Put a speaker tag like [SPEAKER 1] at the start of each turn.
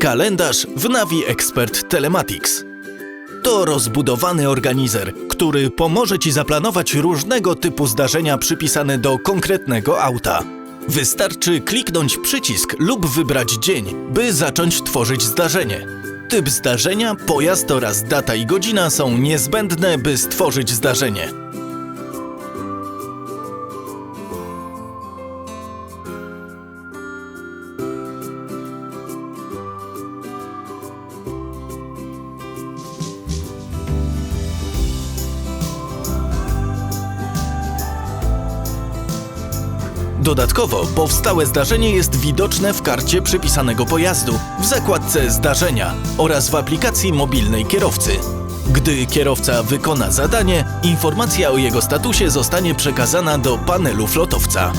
[SPEAKER 1] Kalendarz w Navi Expert Telematics. To rozbudowany organizer, który pomoże Ci zaplanować różnego typu zdarzenia przypisane do konkretnego auta. Wystarczy kliknąć przycisk lub wybrać dzień, by zacząć tworzyć zdarzenie. Typ zdarzenia, pojazd oraz data i godzina są niezbędne, by stworzyć zdarzenie. Dodatkowo powstałe zdarzenie jest widoczne w karcie przypisanego pojazdu, w zakładce Zdarzenia oraz w aplikacji mobilnej kierowcy. Gdy kierowca wykona zadanie, informacja o jego statusie zostanie przekazana do panelu flotowca.